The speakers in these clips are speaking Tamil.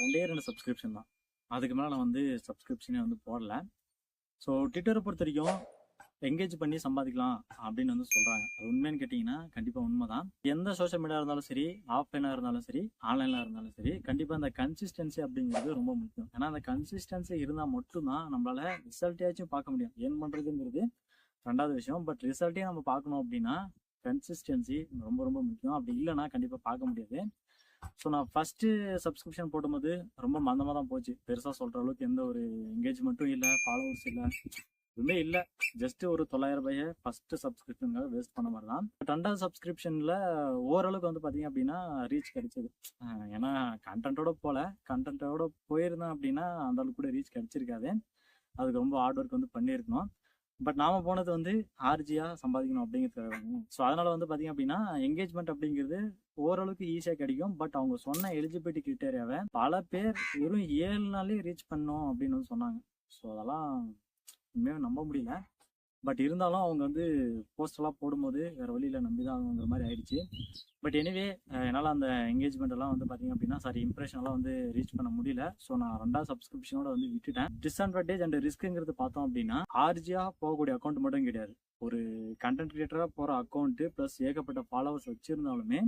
ரெண்டே ரெண்டு சப்ஸ்கிரிப்ஷன் தான். அதுக்கு மேலே நான் வந்து சப்ஸ்கிரிப்ஷனே வந்து போடல. ஸோ ட்விட்டரை பொறுத்த வரைக்கும் எங்கேஜ் பண்ணி சம்பாதிக்கலாம் அப்படின்னு வந்து சொல்கிறாங்க அது உண்மைன்னு கேட்டிங்கன்னா கண்டிப்பாக உண்மை தான் எந்த சோஷியல் மீடியா இருந்தாலும் சரி ஆஃப்லைனாக இருந்தாலும் சரி ஆன்லைனாக இருந்தாலும் சரி கண்டிப்பாக அந்த கன்சிஸ்டன்சி அப்படிங்கிறது ரொம்ப முக்கியம். ஏன்னா அந்த கன்சிஸ்டன்சி இருந்தால் மட்டும்தான் நம்மளால் ரிசல்ட்டையாச்சும் பார்க்க முடியும். ஏன் பண்ணுறதுங்கிறது ரெண்டாவது விஷயம். பட் ரிசல்ட்டையும் நம்ம பார்க்கணும் அப்படின்னா கன்சிஸ்டன்சி ரொம்ப ரொம்ப முக்கியம். அப்படி இல்லைன்னா கண்டிப்பாக பார்க்க முடியாது. ஸோ நான் ஃபஸ்ட்டு சப்ஸ்கிரிப்ஷன் போடும்போது ரொம்ப மந்தமாக தான் போச்சு. பெருசாக சொல்கிற அளவுக்கு எந்த ஒரு என்கேஜ்மெண்ட்டும் இல்லை ஃபாலோவர்ஸ் இல்லை எதுவுமே இல்லை. ஜஸ்ட் ஒரு தொள்ளாயிரம் ரூபாயை ஃபஸ்ட்டு சப்ஸ்கிரிப்ஷனுக்காக வேஸ்ட் பண்ண மாதிரி தான். பட் ரெண்டாவது சப்ஸ்கிரிப்ஷனில் ஓரளவுக்கு வந்து பார்த்தீங்க அப்படின்னா ரீச் கிடைச்சது. ஏன்னா கண்டென்ட்டோட போகல கண்டென்ட்டோட போயிருந்தேன் அப்படின்னா அந்த அளவுக்கு கூட ரீச் கிடைச்சிருக்காது. அதுக்கு ரொம்ப ஹார்ட் ஒர்க் வந்து பண்ணியிருக்கணும். பட் நாம போனது வந்து ஆர்ஜியா சம்பாதிக்கணும் அப்படிங்கிறது ஸோ அதனால வந்து பார்த்தீங்க அப்படின்னா என்கேஜ்மெண்ட் அப்படிங்கிறது ஓரளவுக்கு ஈஸியாக கிடைக்கும். பட் அவங்க சொன்ன எலிஜிபிலிட்டி கிரிட்டேரியாவை பல பேர் வெறும் ஏழு நாள்லேயே ரீச் பண்ணோம் அப்படின்னு வந்து சொன்னாங்க. ஸோ அதெல்லாம் உண்மையாக நம்ப முடியல. பட் இருந்தாலும் அவங்க வந்து போஸ்டெல்லாம் போடும்போது வேறு வழியில் நம்பி தான் ஆகணுங்கிற மாதிரி ஆயிடுச்சு. பட் எனிவே என்னால் அந்த என்கேஜ்மெண்ட்டெல்லாம் வந்து பார்த்தீங்க அப்படின்னா சாரி இம்ப்ரெஷன்லாம் வந்து ரீச் பண்ண முடியல. ஸோ நான் ரெண்டாவது சப்ஸ்கிரிப்ஷனோட வந்து விட்டுட்டேன். டிஸ்அட்வான்டேஜ் அண்ட் ரிஸ்க்குங்கிறது பார்த்தோம் அப்படின்னா ஆர்ஜியாக போகக்கூடிய அக்கௌண்ட் மட்டும் கிடையாது. ஒரு கண்டென்ட் கிரியேட்டராக போகிற அக்கௌண்ட்டு ப்ளஸ் ஏகப்பட்ட ஃபாலோவர்ஸ் வச்சுருந்தாலுமே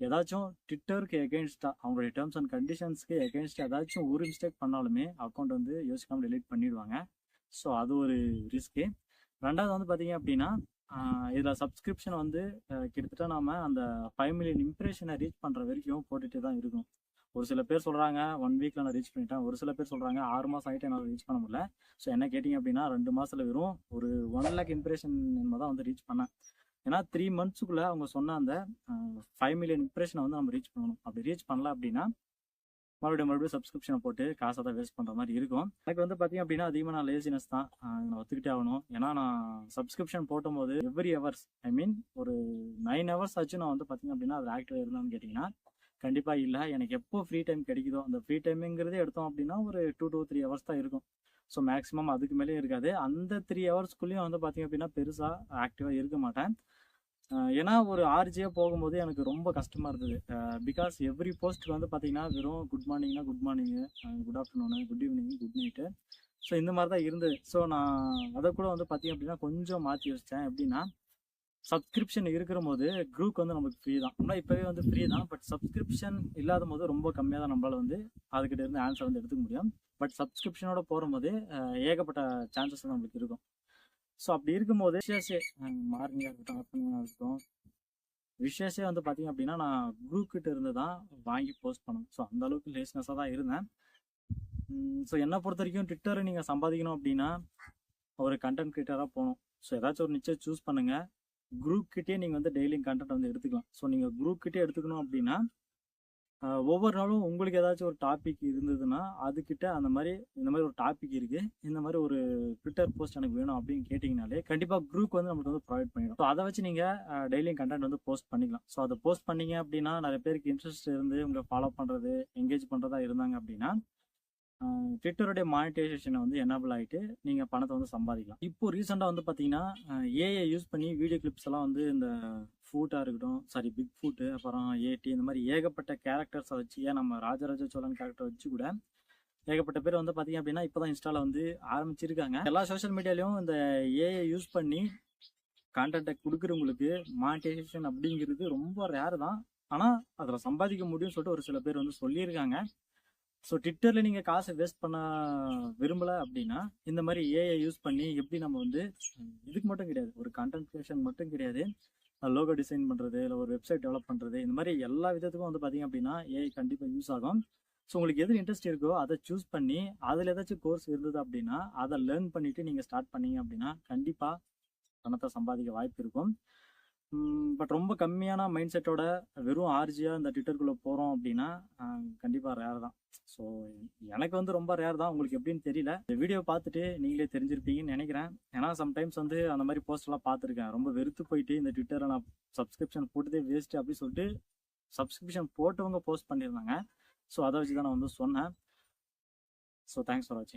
ஏதாச்சும் ட்விட்டருக்கு எகென்ஸ்டாக அவங்களுடைய டேர்ம்ஸ் அண்ட் கண்டிஷன்ஸ்க்கு எகென்ஸ்ட் ஏதாச்சும் ஒரு மிஸ்டேக் பண்ணாலுமே அக்கௌண்ட் வந்து யோசிக்காமல் டெலீட் பண்ணிடுவாங்க. ஸோ அது ஒரு ரிஸ்க்கு ரெண்டாவது வந்து பார்த்தீங்க அப்படின்னா இதில் சப்ஸ்கிரிப்ஷன் வந்து கிட்டத்தட்ட நாம் அந்த ஃபைவ் மில்லியன் இம்ப்ரெஷனை ரீச் பண்ணுற வரைக்கும் போட்டுகிட்டே தான் இருக்கும் ஒரு சில பேர் சொல்கிறாங்க ஒன் வீக்கில் நான் ரீச் பண்ணிட்டேன். ஒரு சில பேர் சொல்கிறாங்க ஆறு மாதம் ஆகிட்டு என்னால் ரீச் பண்ண முடியல. ஸோ என்ன கேட்டிங்க அப்படின்னா ரெண்டு மாதத்தில் வெறும் ஒரு ஒன் லேக் இம்ப்ரெஷன் தான் வந்து ரீச் பண்ணேன். ஏன்னா த்ரீ மந்த்ஸுக்குள்ளே அவங்க சொன்ன அந்த ஃபைவ் மில்லியன் இம்ப்ரெஷனை வந்து நம்ம ரீச் பண்ணணும். அப்படி ரீச் பண்ணல அப்படின்னா மறுபடியும் மறுபடியும் சப்ஸ்கிரிப்ஷனை போட்டு காசை தான் வேஸ்ட் பண்ணுற மாதிரி இருக்கும். எனக்கு வந்து பார்த்தீங்க அப்படின்னா அதிகமாக நான் லேசினஸ் தான். நான் ஒத்துக்கிட்டே ஆகணும். ஏன்னா நான் சப்ஸ்கிரிப்ஷன் போடும்போது எவ்ரி ஹவர்ஸ் ஐ மீன் ஒரு நைன் ஹவர்ஸ் ஆச்சு நான் வந்து பார்த்தீங்க அப்படின்னா அது ஆக்டிவ் இருந்தான்னு கேட்டிங்கன்னா கண்டிப்பாக இல்லை. எனக்கு எப்போ ஃப்ரீ டைம் கிடைக்குதோ அந்த ஃப்ரீ டைமுங்கிறதே எடுத்தோம் அப்படின்னா ஒரு டூ டூ த்ரீ ஹவர்ஸ் தான் இருக்கும். ஸோ மேக்ஸிமம் அதுக்கு மேலேயும் இருக்காது. அந்த த்ரீ ஹவர்ஸ்க்குள்ளேயும் வந்து பார்த்தீங்க அப்படின்னா பெருசாக ஆக்டிவாக இருக்க மாட்டேன். ஏன்னா ஒரு ஆர்ஜியாக போகும்போது எனக்கு ரொம்ப கஷ்டமாக இருந்தது. பிகாஸ் எவ்ரி போஸ்ட் வந்து பார்த்தீங்கன்னா வெறும் good மார்னிங்னா good morning good afternoon good evening good night so இந்த மாதிரி தான் இருந்தது. ஸோ நான் அதை கூட வந்து பார்த்தீங்க அப்படின்னா கொஞ்சம் மாற்றி யோசித்தேன் எப்படின்னா சப்ஸ்கிரிப்ஷன் இருக்கிற போது குரூப் வந்து நமக்கு ஃப்ரீ தான். ஆனால் இப்போவே வந்து ஃப்ரீ தான். பட் சப்ஸ்கிரிப்ஷன் இல்லாத போது ரொம்ப கம்மியாக தான் நம்மளால் வந்து அதுக்கிட்ட இருந்து ஆன்சர் வந்து எடுத்துக்க முடியும். பட் சப்ஸ்கிரிப்ஷனோட போகும்போது ஏகப்பட்ட சான்சஸ் நம்மளுக்கு இருக்கும். ஸோ அப்படி இருக்கும்போது விஷேஷே மார்னிங்காக இருக்கட்டும் ஆஃப்டர்நூனாக இருக்கட்டும் விஷேஷே வந்து பார்த்தீங்க அப்படின்னா நான் குரூப் கிட்ட இருந்து தான் வாங்கி போஸ்ட் பண்ணணும். ஸோ அந்த அளவுக்கு லேஸ்னஸாக தான் இருந்தேன். ஸோ என்னை பொறுத்த வரைக்கும் ட்விட்டரை நீங்கள் சம்பாதிக்கணும் அப்படின்னா ஒரு கண்டென்ட் கிரியேட்டராக போகணும். ஸோ ஏதாச்சும் ஒரு நிச்சயம் சூஸ் பண்ணுங்கள் குரூப் கிட்டே நீங்கள் வந்து டெய்லியும் கண்டென்ட் வந்து எடுத்துக்கலாம். ஸோ நீங்கள் குரூப் கிட்டே எடுத்துக்கணும் அப்படின்னா ஒவ்வொரு நாளும் உங்களுக்கு ஏதாச்சும் ஒரு டாபிக் இருந்ததுன்னா அதுக்கிட்ட அந்த மாதிரி இந்த மாதிரி ஒரு டாபிக் இருக்கு. இந்த மாதிரி ஒரு ட்விட்டர் போஸ்ட் எனக்கு வேணும் அப்படின்னு கேட்டிங்கனாலே கண்டிப்பாக குரூப் வந்து நம்மளுக்கு வந்து ப்ரொவைட் பண்ணிடும். ஸோ அதை வச்சு நீங்கள் டெய்லியும் கண்டென்ட் வந்து போஸ்ட் பண்ணிக்கலாம். ஸோ அதை போஸ்ட் பண்ணீங்க அப்படின்னா நிறைய பேருக்கு இன்ட்ரெஸ்ட் இருந்து உங்களை ஃபாலோ பண்ணுறது என்கேஜ் பண்ணுறதா இருந்தாங்க அப்படின்னா ட்விட்டருடைய மானிட்டைசேஷனை வந்து எனபிள் ஆகிட்டு நீங்கள் பணத்தை வந்து சம்பாதிக்கலாம். இப்போ ரீசெண்டாக வந்து பார்த்தீங்கன்னா ஏஐ யூஸ் பண்ணி வீடியோ கிளிப்ஸ் எல்லாம் வந்து இந்த ஃபூட்டாக இருக்கட்டும் சாரி பிக் ஃபூட்டு அப்புறம் ஏடி இந்த மாதிரி ஏகப்பட்ட கேரக்டர்ஸை வச்சு ஏன் நம்ம ராஜராஜ சோழன் கேரக்டர் வச்சு கூட ஏகப்பட்ட பேர் வந்து பார்த்தீங்க அப்படின்னா இப்போ தான் இன்ஸ்டாவில் வந்து ஆரம்பிச்சிருக்காங்க. எல்லா சோஷியல் மீடியாலையும் இந்த ஏஐ யூஸ் பண்ணி கான்டாக்டை கொடுக்குறவங்களுக்கு மானிட்டைசேஷன் அப்படிங்கிறது ரொம்ப ரேர் தான். ஆனால் அதில் சம்பாதிக்க முடியும்னு சொல்லிட்டு ஒரு சில பேர் வந்து சொல்லியிருக்காங்க. ஸோ ட்விட்டரில் நீங்கள் காசை வேஸ்ட் பண்ண விரும்பலை அப்படின்னா இந்த மாதிரி ஏஐ யூஸ் பண்ணி எப்படி நம்ம வந்து இதுக்கு மட்டும் கிடையாது ஒரு கண்டென்ட் கிரியேஷன் மட்டும் கிடையாது லோகோ டிசைன் பண்ணுறது இல்லை ஒரு வெப்சைட் டெவலப் பண்ணுறது இந்த மாதிரி எல்லா விதத்துக்கும் வந்து பார்த்தீங்க அப்படின்னா ஏஐ கண்டிப்பாக யூஸ் ஆகும். ஸோ உங்களுக்கு எது இன்ட்ரெஸ்ட் இருக்கோ அதை சூஸ் பண்ணி அதில் ஏதாச்சும் கோர்ஸ் இருந்தது அப்படின்னா அதை லேர்ன் பண்ணிவிட்டு நீங்கள் ஸ்டார்ட் பண்ணீங்க அப்படின்னா கண்டிப்பாக பணத்தை சம்பாதிக்க வாய்ப்பு இருக்கும். பட் ரொம்ப கம்மியான மைண்ட் செட்டோட வெறும் ஆர்ஜியாக இந்த ட்விட்டருக்குள்ளே போகிறோம் அப்படின்னா கண்டிப்பாக ரேர் தான். ஸோ எனக்கு வந்து ரொம்ப ரேர் தான். உங்களுக்கு எப்படின்னு தெரியல. இந்த வீடியோ பார்த்துட்டு நீங்களே தெரிஞ்சிருப்பீங்கன்னு நினைக்கிறேன். ஏன்னா சம்டைம்ஸ் வந்து அந்த மாதிரி போஸ்ட்லாம் பார்த்துருக்கேன். ரொம்ப வெறுத்து போயிட்டு இந்த ட்விட்டரை நான் சப்ஸ்கிரிப்ஷன் போட்டதே வேஸ்ட்டு அப்படின்னு சொல்லிட்டு சப்ஸ்கிரிப்ஷன் போட்டவங்க போஸ்ட் பண்ணியிருந்தாங்க. ஸோ அதை வச்சு தான் நான் வந்து சொன்னேன். ஸோ தேங்க்ஸ் ஃபார் வாட்சிங்